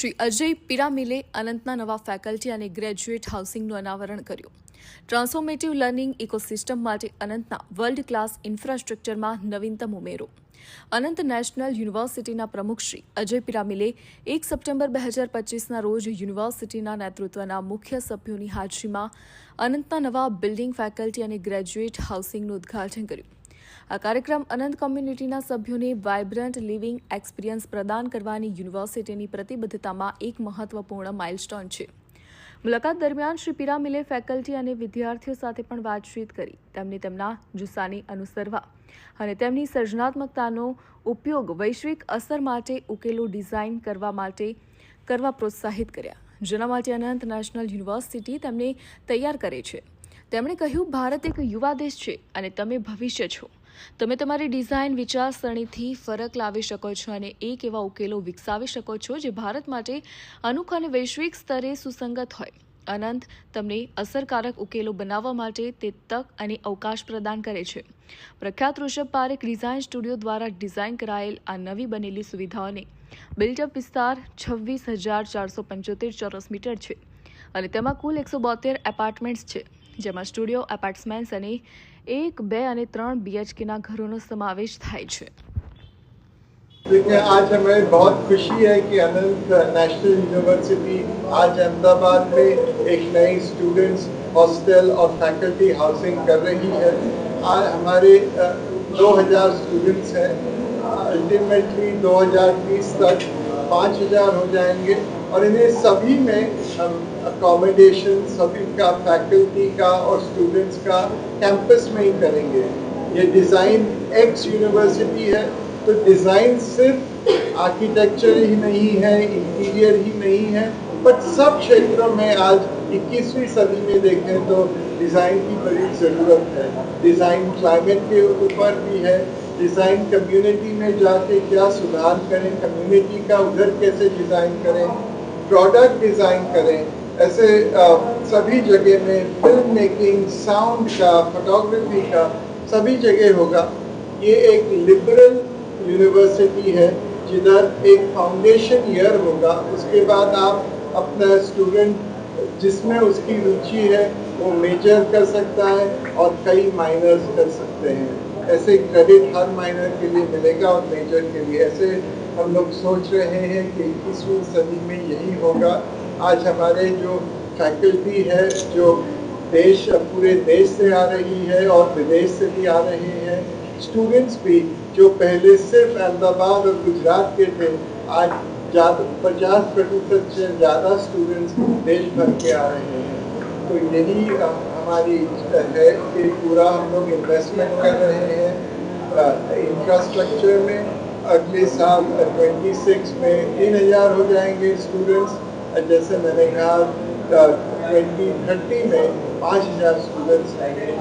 શ્રી અજય પિરામિલે અનંતના નવા ફેકલ્ટી અને ગ્રેજ્યુએટ હાઉસિંગનું અનાવરણ કર્યું ટ્રાન્સફોર્મેટિવ લર્નિંગ ઇકોસિસ્ટમ માટે અનંતના વર્લ્ડ ક્લાસ ઇન્ફ્રાસ્ટ્રક્ચરમાં નવીનતમ ઉમેરો અનંત નેશનલ યુનિવર્સિટીના પ્રમુખ શ્રી અજય પિરામિલે એક સપ્ટેમ્બર બે હજાર પચીસના રોજ યુનિવર્સિટીના નેતૃત્વના મુખ્ય સભ્યોની હાજરીમાં અનંતના નવા બિલ્ડિંગ ફેકલ્ટી અને ગ્રેજ્યુએટ હાઉસિંગનું ઉદ્ઘાટન કર્યું આ કાર્યક્રમ અનંત કોમ્યુનિટીના સભ્યોને વાયબ્રન્ટ લિવિંગ એક્સપિરિયન્સ પ્રદાન કરવાની યુનિવર્સિટીની પ્રતિબદ્ધતામાં એક મહત્વપૂર્ણ માઇલસ્ટોન છે મુલાકાત દરમિયાન શ્રી પિરામિલે ફેકલ્ટી અને વિદ્યાર્થીઓ સાથે પણ વાતચીત કરી તેમને તેમના જુસ્સાને અનુસરવા અને તેમની સર્જનાત્મકતાનો ઉપયોગ વૈશ્વિક અસર માટે ઉકેલો ડિઝાઇન કરવા માટે કરવા પ્રોત્સાહિત કર્યા જેના માટે અનંત નેશનલ યુનિવર્સિટી તેમને તૈયાર કરે છે તેમણે કહ્યું ભારત એક યુવા દેશ છે અને તમે ભવિષ્ય છો તમે તમારી ડિઝાઇન વિચારસરણીથી ફરક લાવી શકો છો અને એક એવા ઉકેલો વિકસાવી શકો છો જે ભારત માટે અનોખા અને વૈશ્વિક સ્તરે સુસંગત હોય અનંત તમને અસરકારક ઉકેલો બનાવવા માટે તે તક અને અવકાશ પ્રદાન કરે છે પ્રખ્યાત ઋષભ પારેખ ડિઝાઇન સ્ટુડિયો દ્વારા ડિઝાઇન કરાયેલ આ નવી બનેલી સુવિધાઓને બિલ્ટઅપ વિસ્તાર છવ્વીસ હજાર ચારસો પંચોતેર ચોરસ મીટર છે અને તેમાં કુલ એકસો બોતેર એપાર્ટમેન્ટ્સ છે जमा स्टूडियो अपार्टमेंट्स यानी 1 2 और 3 बीएचके ना घरोंનો સમાવેશ થાય છે. મિત્રો આજે મેં બહુત ખુશી હે કે અનંત નેશનલ યુનિવર્સિટી આજ અમદાવાદ મે એક નઈ સ્ટુડન્ટ હોસ્ટેલ ઓર ફેકલ્ટી હાઉસિંગ કર રહી છે. આ ہمارے 2000 સ્ટુડન્ટ્સ હે. અન્ટીમેટલી 2000 પીસ સચ पाँच हज़ार हो जाएंगे और इन्हें सभी में हम अकोमोडेशन सभी का फैकल्टी का और स्टूडेंट्स का कैंपस में ही करेंगे ये डिज़ाइन एक्स यूनिवर्सिटी है तो डिज़ाइन सिर्फ आर्किटेक्चर ही नहीं है इंटीरियर ही नहीं है बट सब क्षेत्रों में आज 21वीं सदी में देखें तो डिज़ाइन की बड़ी ज़रूरत है डिज़ाइन क्लाइमेट के ऊपर भी है डिज़ाइन कम्युनिटी में जाके क्या सुधार करें कम्युनिटी का उधर कैसे डिज़ाइन करें प्रोडक्ट डिज़ाइन करें ऐसे आ, सभी जगह में फिल्म मेकिंग साउंड का फोटोग्राफी का सभी जगह होगा ये एक लिबरल यूनिवर्सिटी है जिधर एक फाउंडेशन ईयर होगा उसके बाद आप अपना स्टूडेंट जिसमें उसकी रुचि है वो मेजर कर सकता है और कई माइनर्स कर सकते हैं ऐसे क्रेडिट हर माइनर के लिए मिलेगा और मेजर के लिए ऐसे हम लोग सोच रहे हैं कि इक्कीसवीं सदी में यही होगा आज हमारे जो फैकल्टी है जो देश पूरे देश से आ रही है और विदेश से भी आ रहे हैं स्टूडेंट्स भी जो पहले सिर्फ अहमदाबाद और गुजरात के थे आज ज़्यादा पचास प्रतिशत से ज़्यादा स्टूडेंट्स देश भर के आ रहे हैं तो यही हमारी है कि पूरा हम लोग इन्वेस्टमेंट कर रहे हैं इंफ्रास्ट्रक्चर में अगले साल 26 में तीन हज़ार हो जाएंगे स्टूडेंट्स जैसे मैंने कहा ट्वेंटी थर्टी में पाँच हज़ार स्टूडेंट्स आएंगे